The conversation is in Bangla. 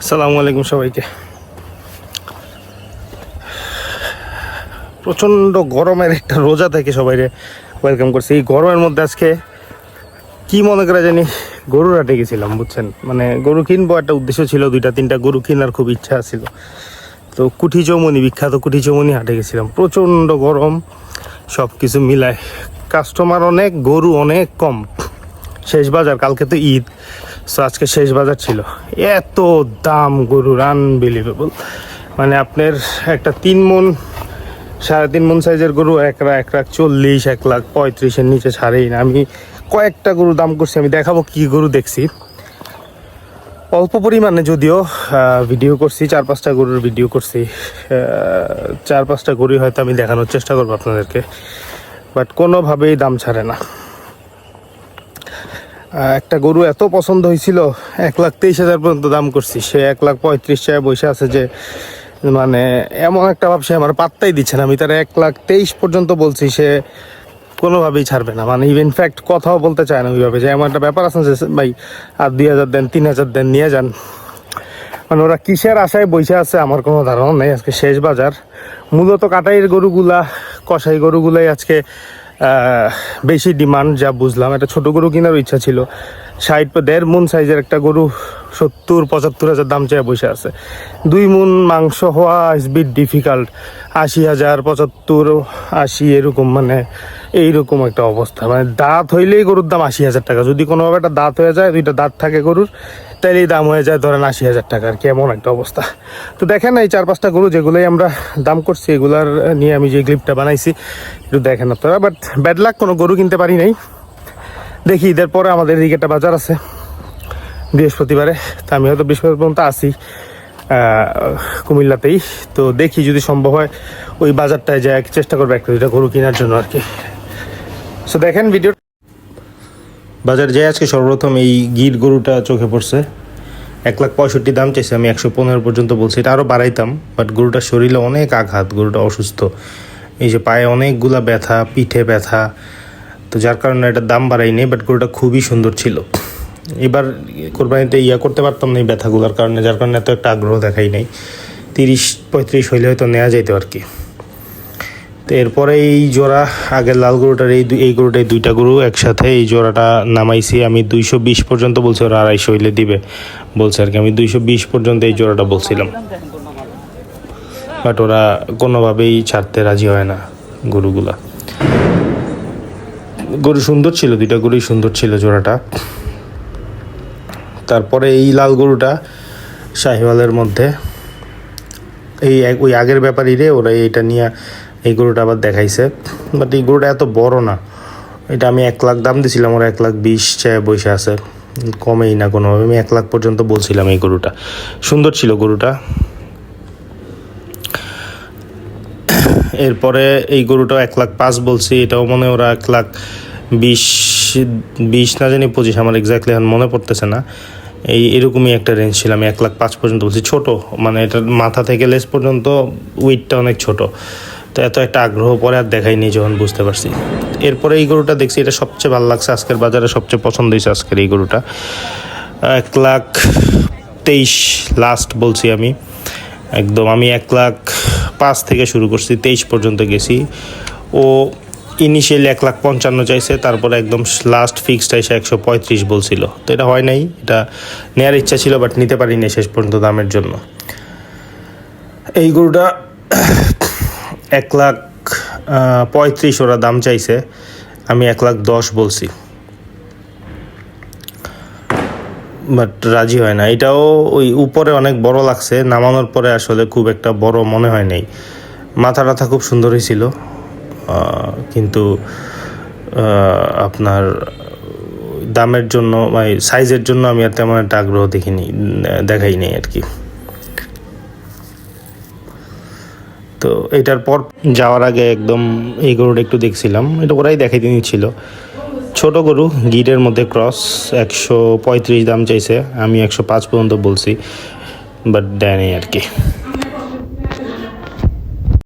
আসসালামু আলাইকুম সবাইকে। প্রচণ্ড গরমের একটা রোজা থেকে সবাইরে ওয়েলকাম করছি। এই গরমের মধ্যে আজকে কি মনে করে জানি গরুর হাটে গেছিলাম, বুঝছেন? মানে গরু কিনবো একটা উদ্দেশ্য ছিল, দুইটা, তিনটা গরু কেনার খুব ইচ্ছা ছিল তো কুঠি চৌমনি, বিখ্যাত কুঠি চৌমনি হাটে গেছিলাম। প্রচণ্ড গরম সব কিছু মিলায়। কাস্টমার অনেক, গরু অনেক কম। শেষ বাজার, কালকে তো ঈদ। সো আজকে শেষ বাজার ছিল। এত দাম, গরুর আনবিলিভেবল মানে আপনার একটা তিন মন, সাড়ে তিন মন সাইজের গরু, এক লাখ এক লাখ চল্লিশ, এক লাখ পঁয়ত্রিশের নিচে ছাড়েই না। আমি কয়েকটা গরু দাম করছি, আমি দেখাবো কি গরু দেখছি। অল্প পরিমাণে যদিও ভিডিও করছি, চার পাঁচটা গরুর ভিডিও করছি। চার পাঁচটা গরু হয়তো আমি দেখানোর চেষ্টা করব আপনাদেরকে। বাট কোনোভাবেই দাম ছাড়ে না। একটা গরু এত পছন্দ হয়েছিল, এক লাখ তেইশ হাজার পর্যন্ত দাম করছি। সে এক লাখ পঁয়ত্রিশ টাকায় বসে আছে যে মানে এমন একটা ভাব সে আমার পাত্তাই দিচ্ছে না। আমি তার এক লাখ তেইশ পর্যন্ত বলছি, সে কোনোভাবেই ছাড়বে না। মানে ইভেন ফ্যাক্ট কথাও বলতে চায় না ওইভাবে। যে, এমন একটা ব্যাপার আছে যে, ভাই, আর দুই হাজার দেন, তিন হাজার দেন, নিয়ে যান। মানে ওরা কিসের আশায় বসে আছে আমার কোনো ধারণা নেই। আজকে শেষ বাজার। মূলত কাটাইয়ের গরুগুলা কষাই গরুগুলাই আজকে বেশি ডিমান্ড, যা বুঝলাম। একটা ছোট গরু কেনার ইচ্ছা ছিল। ষাট দেড় মুন সাইজের একটা গরু, সত্তর, পঁচাত্তর হাজার দাম চেয়ে বসে আছে। দুই মুন মাংস হওয়া ইজ বিট ডিফিকাল্ট আশি হাজার, পঁচাত্তর, আশি, এরকম মানে এইরকম একটা অবস্থা। মানে দাঁত হইলেই গরুর দাম আশি হাজার টাকা। যদি কোনোভাবে একটা দাঁত হয়ে যায়, দুইটা দাঁত থাকে গরুর তাইলেই দাম হয়ে যায়, ধরেন আশি হাজার টাকার কেমন একটা অবস্থা। তো দেখেন এই চার পাঁচটা গরু যেগুলোই আমরা দাম করছি, এগুলার নিয়ে আমি যে ক্লিপটা বানাইছি, একটু দেখেন আপনারা বাট ব্যাড লাক কোনো গরু কিনতে পারি নাই। দেখি, ঈদের পরে আমাদের এদিকে একটা বাজার আছে। বৃহস্পতিবারে, তা আমি হয়তো বৃহস্পতিবার পর্যন্ত আসি কুমিল্লাতেই। তো দেখি যদি সম্ভব হয়, ওই বাজারটায় যায় চেষ্টা করব একটা দুইটা গরু কেনার জন্য আর কি। সো দেখেন ভিডিও বাজার যাই, আজকে সর্বপ্রথম এই গির গরুটা চোখে পড়ছে। এক লাখ পঁয়ষট্টি দাম চাইছে, আমি একশো পনেরো পর্যন্ত বলছি। এটা আরও বাড়াইতাম বাট গরুটার শরীরে অনেক আঘাত, গরুটা অসুস্থ। এই যে পায়ে অনেকগুলা ব্যথা, পিঠে ব্যথা, তো যার কারণে এটার দাম বাড়াই নেই বাট গরুটা খুবই সুন্দর ছিল। এবার কোরবানিতে ইয়া করতে পারতাম না এই ব্যথাগুলোর কারণে, যার কারণে এত একটা আগ্রহ দেখাই নাই। তিরিশ পঁয়ত্রিশ হইলে হয়তো নেওয়া যাইতো আর কি। তো এরপরে এই জোড়া, আগের লাল গরুটার এই এই গরুটা এই দুইটা গরু একসাথে এই জোড়াটা নামাইছি। আমি দুইশো বিশ পর্যন্ত বলছি ওরা আড়াইশো হইলে দিবে। বলছে আর কি, আমি দুইশো বিশ পর্যন্ত এই জোড়াটা বলছিলাম। বাট ওরা কোনোভাবেই ছাড়তে রাজি হয় না গরুগুলা। গরু সুন্দর ছিল, দুইটা গরুই সুন্দর ছিল জোড়াটা। তারপরে এই লাল গরুটা শাহিওয়ালের মধ্যে। এই ওই আগের ব্যাপারই রে ওরা এইটা নিয়ে এই গরুটা আবার দেখাইছে। বাট এই গরুটা এত বড় না। এটা আমি এক লাখ দাম দিছিলাম, ওরা এক লাখ বিশ চায় বসে আছে। কমেই না কোনোভাবে। আমি এক লাখ পর্যন্ত বলছিলাম এই গরুটা। সুন্দর ছিল গরুটা। এরপরে এই গরুটাও এক লাখ পাঁচ বলছি। এটাও মনে ওরা এক লাখ বিশ বিশ না জানি পঁচিশ, আমার এক্স্যাক্টলি এখন মনে পড়তেছে না। এই এরকমই একটা রেঞ্জ ছিল, আমি এক লাখ পাঁচ পর্যন্ত বলছি। ছোট মানে এটার মাথা থেকে লেস পর্যন্ত উইটটা অনেক ছোট। তো এত একটা আগ্রহ পরে আর দেখাইনি যখন বুঝতে পারছি। এরপরে এই গরুটা দেখছি, এটা সবচেয়ে ভালো লাগছে, আজকের বাজারে সবচেয়ে পছন্দ হয়েছে আজকের এই গরুটা। এক লাখ তেইশ লাস্ট বলছি আমি। একদম, আমি এক লাখ পাঁচ থেকে শুরু করছি, তেইশ পর্যন্ত গেছি। ও ইনিশিয়ালি এক লাখ পঞ্চান্ন চাইছে, তারপরে একদম লাস্ট ফিক্সড এসে একশো পঁয়ত্রিশ বলছিল। তো এটা হয় নাই, এটা নেওয়ার ইচ্ছা ছিল বাট নিতে পারিনি শেষ পর্যন্ত দামের জন্য। এই গরুটা এক লাখ পঁয়ত্রিশ ওরা দাম চাইছে। আমি এক লাখ দশ বলছি। বাট রাজি হয় না। এটাও ওই উপরে অনেক বড় লাগছে। নামানোর পরে আসলে খুব একটা বড় মনে হয় নাই। মাথা টাথা খুব সুন্দরই ছিল কিন্তু আপনার দামের জন্য মানে সাইজের জন্য আমি আর তেমন একটা আগ্রহ দেখিনি, দেখাই নেই আর কি। তো এটার পর যাওয়ার আগে একদম এই গরুটা একটু দেখছিলাম। এটা ওরাই দেখাই ছিল ছোট গরু গিরের মধ্যে ক্রস, একশো পঁয়ত্রিশ দাম চাইছে। আমি একশো পাঁচ পর্যন্ত বলছি বাট দেয়নি আর কি।